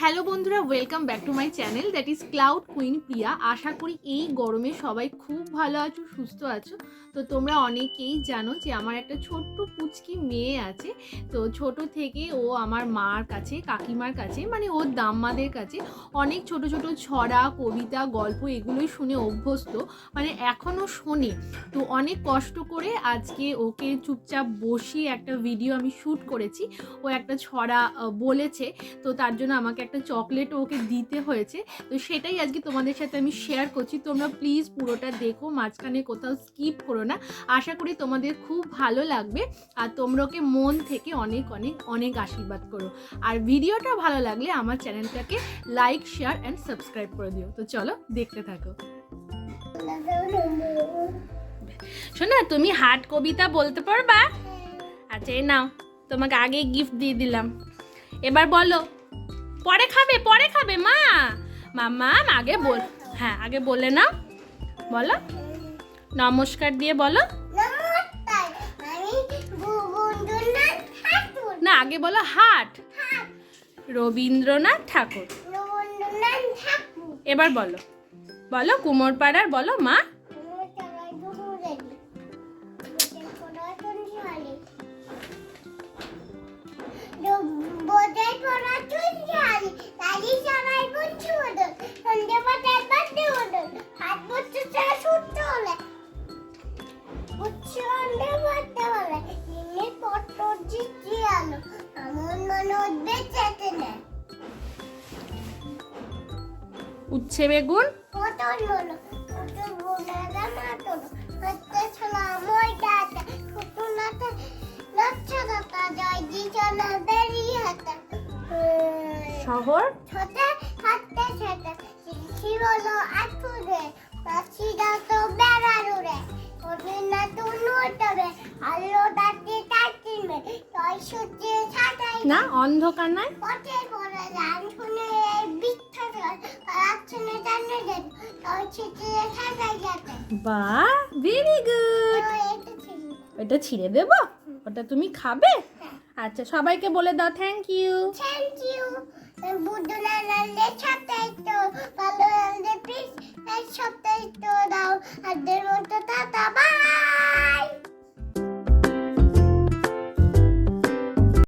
Hello বন্ধুরা welcome back to my channel that is cloud queen Priya আশা করি এই গরমে সবাই খুব ভালো আছো, সুস্থ আছো। তো তোমরা অনেকেই জানো যে আমার একটা ছোট্ট পুচকি মেয়ে আছে। তো ছোট থেকে ও আমার মার কাছে, কাকিমার কাছে মানে ওর দাম্মাদের কাছে অনেক ছোট ছোট ছড়া, কবিতা, গল্প এগুলোই শুনে অভ্যস্ত মানে এখনও শোনে। তো অনেক কষ্ট করে আজকে ওকে চুপচাপ বসিয়ে একটা ভিডিও আমি শ্যুট করেছি। ও একটা ছড়া বলেছে, তো তার জন্য আমাকে একটা চকলেট ওকে দিতে হয়েছে। তো সেটাই আজকে তোমাদের সাথে আমি শেয়ার করছি। তোমরা প্লিজ পুরোটা দেখো, মাঝখানে কোথাও স্কিপ করো না। আশা করি তোমাদের খুব ভালো লাগবে আর তোমরা ওকে মন থেকে অনেক অনেক অনেক আশীর্বাদ করো। আর ভিডিওটা ভালো লাগলে আমার চ্যানেলটাকে লাইক শেয়ার অ্যান্ড সাবস্ক্রাইব করে দিও। তো চলো দেখতে থাকো। শোনা, তুমি হাট কবিতা বলতে পারবা? আচ্ছা এই নাও, তোমাকে আগে গিফট দিয়ে দিলাম। এবার বলো পরে খাবে পরে খাবে মা। মামা আগে বল হ্যাঁ আগে বলে নাও। বলো। নমস্কার দিয়ে বলো। না আগে বলো হাট। রবীন্দ্রনাথ ঠাকুর। রবীন্দ্রনাথ ঠাকুর। এবার বলো। বলো কুমোরপাড়ার বলো মা। দাঁত বেড়ারুরে কঠিন না তুনু তবে আলো দাঁতে তাকিমে তয় সূর্যে ছাটাই না অন্ধকার নয়। বা ভেরি গুড ওটা ছিঁড়ে দেবো? ওটা তুমি খাবে? আচ্ছা সবাইকে বলে দাও থ্যাংক ইউ থ্যাংক ইউ বুদ্ধনা লালে ছাপ